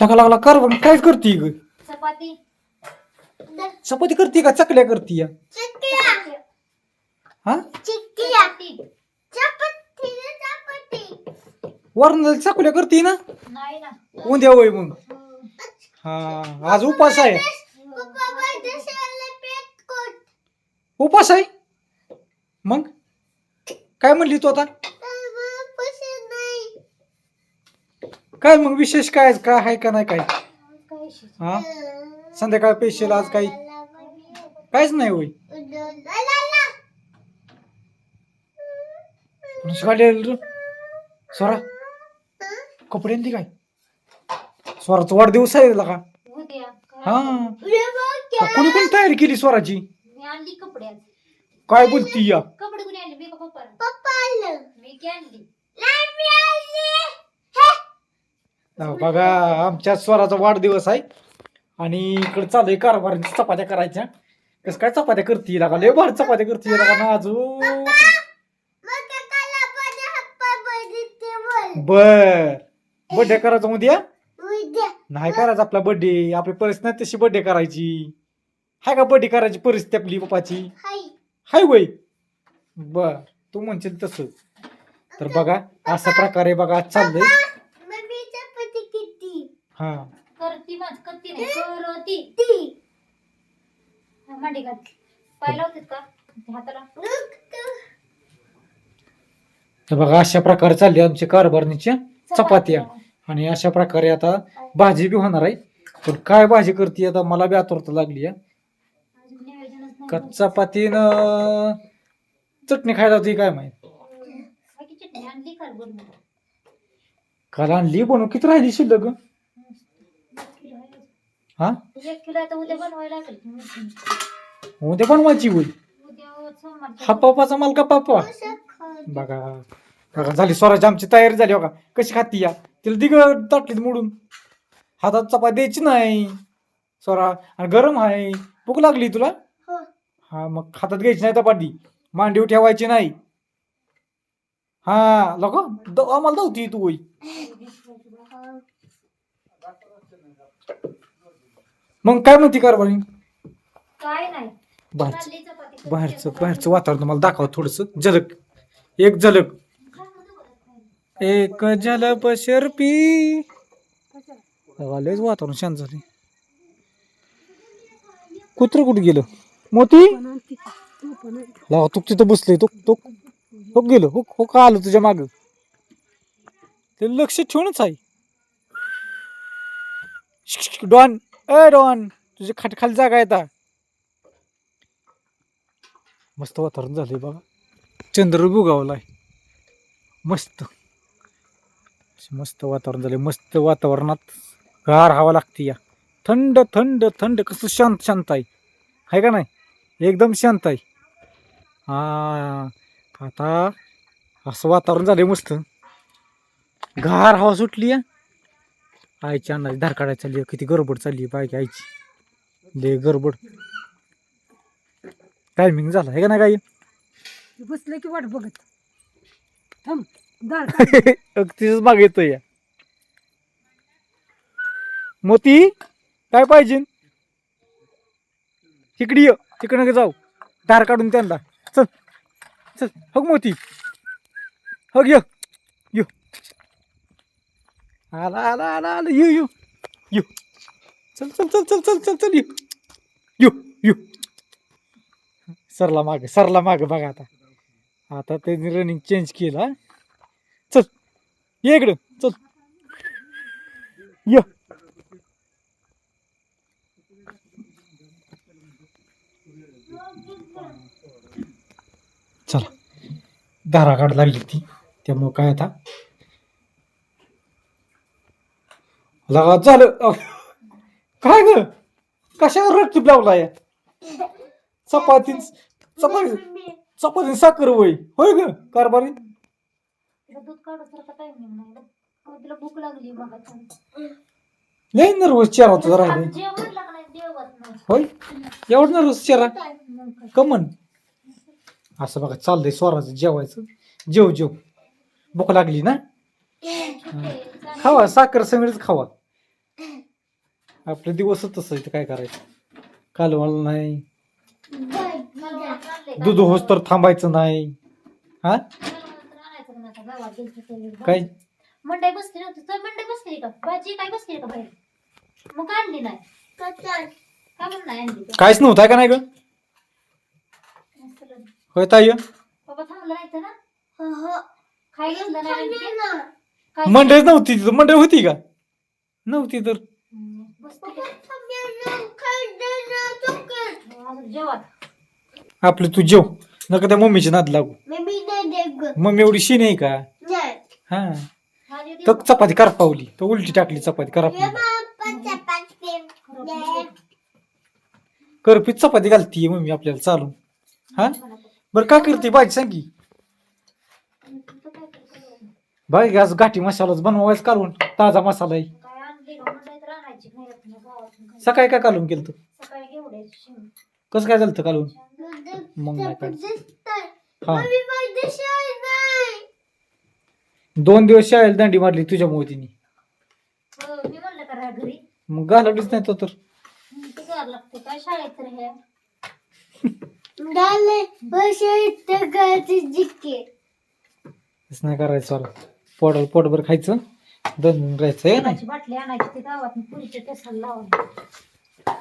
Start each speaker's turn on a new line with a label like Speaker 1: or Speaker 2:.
Speaker 1: टाका लागला कर बघ काय करते ग.
Speaker 2: चपाती.
Speaker 1: चपाती करते का? चकल्या करते या. हा?
Speaker 2: चपाती.
Speaker 1: वरण चकल्या करते ना?
Speaker 2: नाही ना.
Speaker 1: उद्या वय मग.
Speaker 2: हं.
Speaker 1: हा आज उपास आहे. उपास आहे? मग? काय म्हणली तू आता? काय मग विशेष काय आहे? काय आहे का नाही काय? हा? संध्याकाळ पेशल आज काही? काहीच नाही रे? स्वरा कपडे काय? स्वराचा वाढदिवस आहे का? हा. कोणी कोणी तयारी केली स्वराची
Speaker 2: मी आणली कपडे आज
Speaker 1: काय बोलती या
Speaker 2: कपडे
Speaker 1: बघा आमच्या स्वराचा वाढदिवस आहे. आणि इकडे चालू आहे कारभार चपात्या करायच्या. कसं काय चपात्या करते लागा? लय भारी चपात्या करते लागा ना अजून. बर. बर्थडे करायचा उद्या? नाही करायचा आपला बर्थडे आपली परिस्थिती नाही तशी बर्थडे करायची. हाय का बर्थडे करायची परिस्थिती आपली पप्पाची? हाय वय. बर तू म्हणशील तसं. तर बघा अशा प्रकारे बघा आज चाललंय. हा.
Speaker 2: करती माझ करती नाही करती. हा, मांडी घातली. पाय लावतात का? हाताला.
Speaker 1: तर बघा अशा प्रकारे चालली आमची कारभारणीच्या चपात्या आणि अशा प्रकारे आता भाजी बी होणार आहे. पण काय भाजी करते आता मला बी आतुरता लागली
Speaker 2: अजून नियोजनच नाही
Speaker 1: का चपातीनं चटणी खायला होती काय माहीत?
Speaker 2: बाकी चटणी आणली का बनवून.
Speaker 1: काल आणली बनव किती राहिली शिल्लक? ग? हा?
Speaker 2: एक किलो आता उद्या बनवायला लागेल.
Speaker 1: उद्या बनवायची होईल
Speaker 2: उद्या
Speaker 1: हा पापाचा माल का पापा बघा बघा झाली स्वराची आमची तयारी झाली बघा. कशी खाती या? तिला दिग ताटलीत मोडून. हातात चपाती द्यायची नाही. स्वरा आणि गरम आहे. भूक लागली तुला? हा. मग हातात घ्यायची नाही चपाती. मांडीवर ठेवायची नाही. हा लोक आम्हाला धावती तू होई मग काय म्हणते कारभारी?
Speaker 2: काय नाही.
Speaker 1: बाहेरचं
Speaker 2: चालली चपाती करते.
Speaker 1: बाहेरचं बाहेरचं वातावरण मला दाखव थोडस. झलक. एक झलक. एक झलप शर्पी लयच वातावरण शांत झाले कुत्र कुठे गेलं? मोती? लावा तू तिथं बसले तो तो हो गेलो. हो हो का आलो तुझ्या माग? ते लक्ष ठेवूनच आहे. डॉन. ए डॉन तुझ्या खाली जागा येता मस्त वातावरण झालंय बघा. चंद्र बुगावलाय. मस्त. मस्त वातावरण झालंय. मस्त वातावरणात गार हवा लागते या. थंड थंड थंड. कसं शांत शांत आहे. आहे का नाही? एकदम शांत आहे. हा आता असं वातावरण झालंय मस्त. गार हवा सुटली या. आईची अन्नाची धार काढायची चालली. किती गडबड चालली बायकी आईची. लय गडबड. टायमिंग झाला आहे का नाही काही?
Speaker 3: बसलं की वाट बघत. थांब दार
Speaker 1: अगदीच माग येतोय. या मोती काय पाहिजे? इकडे ये तिकडे जाऊ. दार काढून त्यांना. चल चल हो मोती. हो ये यो. आला आला आला आला. ये यो. यो. चल चल चल चल चल चल चल ये. यो यो. सरला मागे सरला मागे बघा आता. आता त्यांनी रनिंग चेंज केला चल ये इकडं चल. यो. चला. धारा काढ लागली ती. त्यामुळं काय आता? लगा झालं. अ, काय ग? कशावर रट्टीप लावला या? चपाती चपाती चपाती साखर वय. होय ग कारभारी?
Speaker 2: तिला दूध काढायसारखा टायमिंग नाही ना अहो, तिला भूक लागली मग
Speaker 1: लय नर्वस चेहरा तुझा
Speaker 2: जेवण लागणार नाही.
Speaker 1: होय? एवढं नर्वस चेहरा?
Speaker 2: मग काय.
Speaker 1: कमन. असं बघा चाललंय स्वराचं जेवायचं. जेव जेव. भूक लागली ना? खावा साखर सगळीच खावा. आपले दिवसच तसं इथं काय करायचं? कालवाल नाही. दूध होस तर थांबायचं नाही. हा? काय?
Speaker 2: मंडई बसली नव्हती. तर मंडई बसली का? भाजी काय बसली का बाहेर? मग आणली नाही. का म्हणून नाही आणली
Speaker 1: काहीच नव्हतं आहे का नाही ग? होय ताई?
Speaker 2: बाबा थांबलं नाही ना? खाय घेतलं नाही
Speaker 1: मंडईच नव्हती तिथं. मंडई होती का? नव्हती तर. आपलं तू जेव. नका त्या मम्मीची नाद लागू. मम्मी एवढी शी आहे का? हा. तर चपाती कर पावली. तर उलटी टाकली चपाती कर करपीत चपाती घालतीये मम्मी आपल्याला चालून. हा? बरं का करते भाजी सांगी. भाई आज गाठी मसालाच बनवायच कालवून. ताजा मसाला आहे
Speaker 2: काय आणली का मंडईत राहण्याची नाही राहत ना गावातून काही.
Speaker 1: सकाळी काय कालवून केलं
Speaker 2: सकाळी घेवडे शेंग.
Speaker 1: कसं काय झालं कालवून? मग नाही हा. दोन दिवस शाळेला दांडी मारली तुझ्यामुळे तिने.
Speaker 2: हो, मी म्हणलं का राहा घरी.
Speaker 1: मग घालवलीच नाही तो तर.
Speaker 2: हम्म, ते करावं लागतं. काय शाळेत तर हे?
Speaker 1: तसं नाही करायचं पोट पोटभर खायचं. दोन राहायचं आहे ना?
Speaker 2: तेलाची बाटली आणायची ते गावात पुरीच्या केसाला लावायची